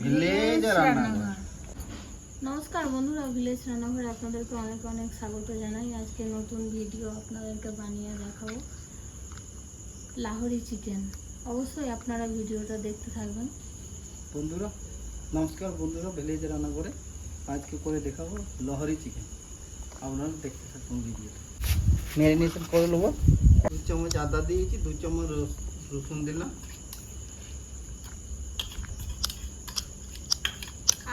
Village রান্নাঘর। নমস্কার বন্ধুরা ভিলেজ রান্নাঘরে আপনাদেরকে অনেক অনেক স্বাগত জানাই। আজকে নতুন ভিডিও আপনাদেরকে বানিয়ে দেখাবো। লাহোরি চিকেন। অবশ্যই আপনারা ভিডিওটা দেখতে থাকবেন। বন্ধুরা নমস্কার বন্ধুরা ভিলেজ রান্নাঘরে আজকে করে দেখাবো লহরি চিকেন। আপনারা দেখতে থাকুন ভিডিওটা। ম্যারিনেশন করে নেব। দু চামচ আদা দিয়েছি দু চামচ রস- রসুন দিলাম।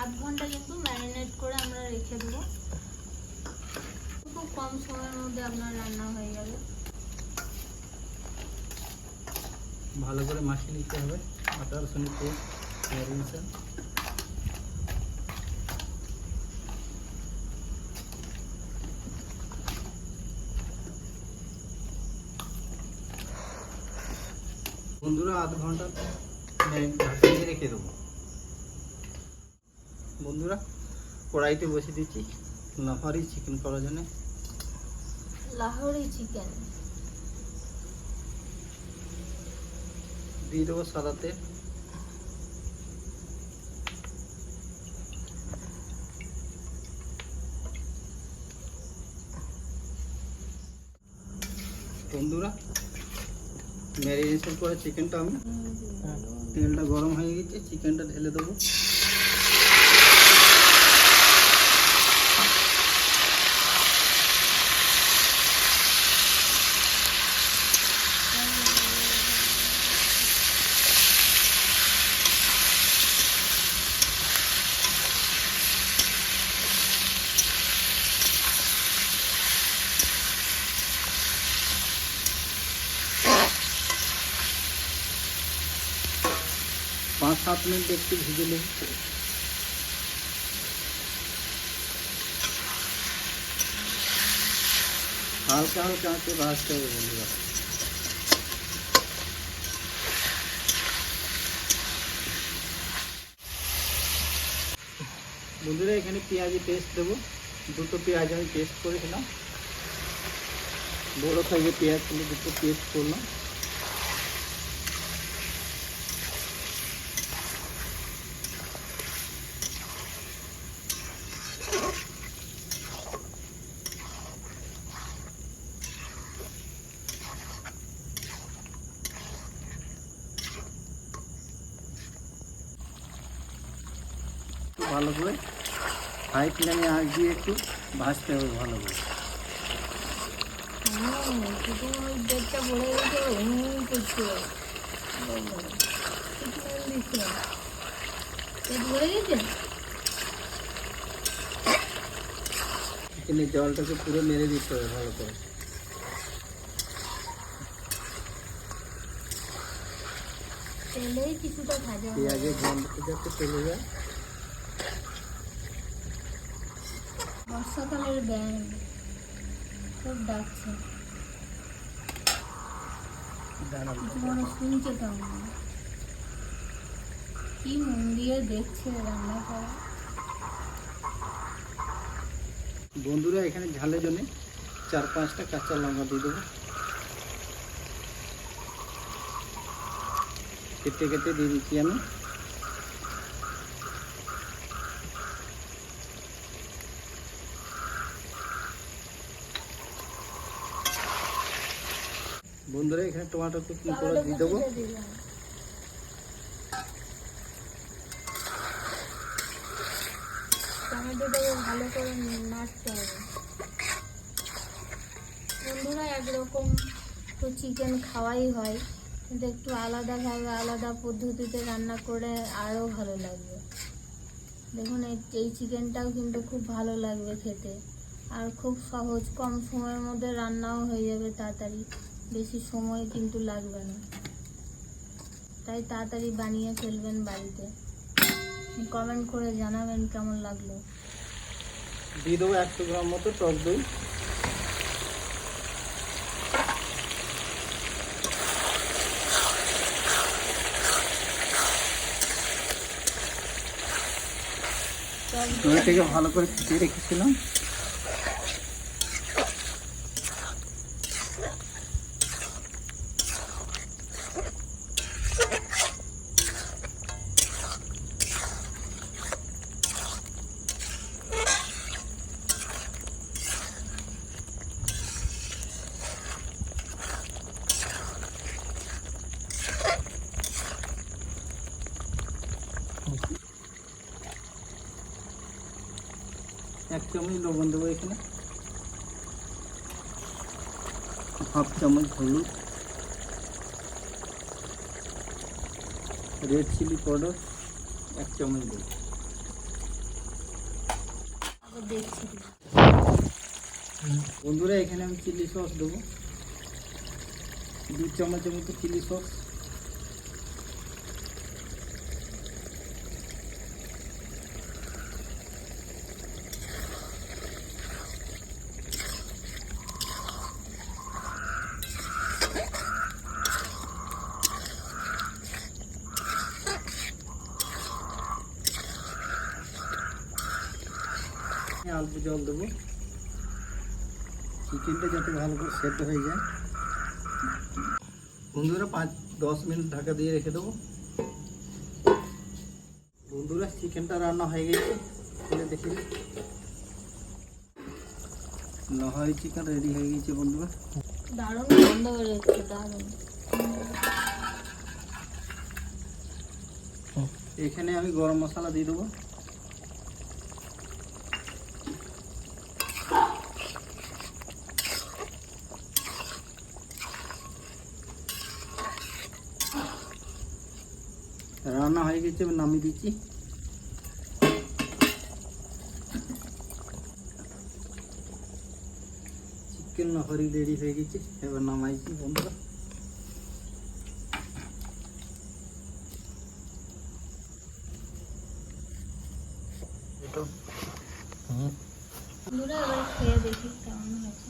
আধ ঘণ্টা কিন্তু ম্যারিনেট করে আমরা রেখে দেবো। খুব কম সময়ের মধ্যে আপনার রান্না হয়ে যাবে। ভালো করে মাখিয়ে নিতে হবে। আদা রসুনের ম্যারিনেশন বন্ধুরা আধ ঘণ্টা রেখে দেবো। বন্ধুরা কড়াইতে বসে দিচ্ছি লাফারি চিকেন করার জন্য লাহোরি চিকেন দিয়ে দেবো সাদা তেল বন্ধুরা ম্যারিনেশন করে চিকেনটা আমি তেলটা গরম হয়ে গেছে চিকেনটা ঢেলে দেবো। পাঁচ সাত মিনিট একটু ভিজে নেব হালকা হালকা আঁচে ভাজতে হবে বন্ধুরা। বন্ধুরা, এখানে পেঁয়াজি পেস্ট দেবো। দুটো পেঁয়াজ আমি পেস্ট করেছিলাম বড়ো সাইজের পেঁয়াজ ছিল দুটো পেস্ট করলাম। ভালো করে। হাই ফ্লেমে আঁচ দিয়ে একটু ভাজতে হবে ভালো করে। চিকেনের জলটাকে পুরো মেরে দিতে হবে ভালো করে। তেলেই কিছুটা ভাজা। পেঁয়াজের গন্ধটা যাতে চলে যায়। বর্ষাকালের ব্যাং খুব ডাকছে। মনে শুনছে কেমন কি মন দিয়ে দেখছে রান্না করা। বন্ধুরা, এখানে ঝালের জন্য চার পাঁচটা কাঁচা লঙ্কা দিয়ে দেবো। কেটে কেটে দিয়ে দিচ্ছি আমি। বন্ধুরা, এখানে টমেটো কুচি করে দিয়ে দেবো? ভালো করে নাড়তে হবে। তো চিকেন খাওয়াই হয়, কিন্তু একটু আলাদাভাবে আলাদা পদ্ধতিতে রান্না করে ভালো লাগবে। দেখুন, এই চিকেনটাও কিন্তু খুব ভালো লাগবে খেতে। আর খুব সহজ, কম সময়ের মধ্যে রান্নাও হয়ে যাবে তাড়াতাড়ি। বেশি সময় কিন্তু লাগবে না। তাই তাড়াতাড়ি বানিয়ে ফেলবেন বাড়িতে। কমেন্ট করে জানাবেন কেমন লাগল। দিয়ে দেবো একশো গ্রাম মতো টক দই। টক দই দইটাকে ভালো করে ফুটিয়ে রেখেছিলাম। চামচ লবণ দেবো এখানে। হাফ চামচ হলুদ। রেড চিলি পাউডার, এক চামচ দেবো। বন্ধুরা, এখানে আমি চিলি সস দেবো। দু চামচের মতো চিলি সস। অল্প জল দেবো। চিকেনটা যাতে ভালো করে সেদ্ধ হয়ে যায়। বন্ধুরা পাঁচ দশ মিনিট ঢাকা দিয়ে রেখে দেবো। বন্ধুরা চিকেনটা রান্না হয়ে গেছে। খুলে দেখি লহারি চিকেন রেডি হয়ে গেছে বন্ধুরা। দারুণ গন্ধ বেরোচ্ছে দারুণ। এখানে আমি গরম মশলা দিয়ে দেবো। রান্না হয়ে গেছে এবার নামিয়ে দিচ্ছি। চিকেন হরি রেডি হয়ে গেছে এবার নামাইছি বন্ধুরা এটা বন্ধুরা এবার খেয়ে দেখি কেমন হয়েছে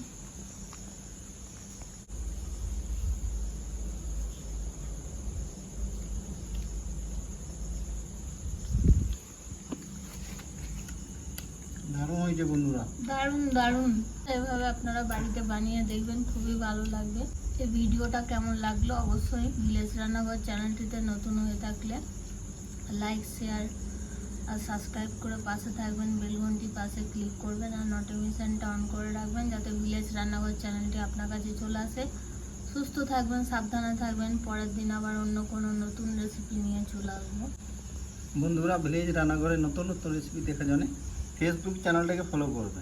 দারুণ হয়েছে বন্ধুরা দারুণ দারুণ। এভাবে আপনারা বাড়িতে বানিয়ে দেখবেন খুবই ভালো লাগবে। এই ভিডিওটা কেমন লাগল অবশ্যই ভিলেজ রান্নাঘর চ্যানেলটিতে নতুন হয়ে থাকলে লাইক শেয়ার আর সাবস্ক্রাইব করে পাশে থাকবেন বেলঘন্টি পাশে ক্লিক করবেন আর নোটিফিকেশানটা অন করে রাখবেন যাতে ভিলেজ রান্নাঘর চ্যানেলটি আপনার কাছে চলে আসে। সুস্থ থাকবেন সাবধানে থাকবেন পরের দিন আবার অন্য কোনো নতুন রেসিপি নিয়ে চলে আসব। বন্ধুরা ভিলেজ রান্নাঘরে নতুন নতুন রেসিপি দেখার জন্য ফেসবুক চ্যানেলটাকে ফলো করবেন।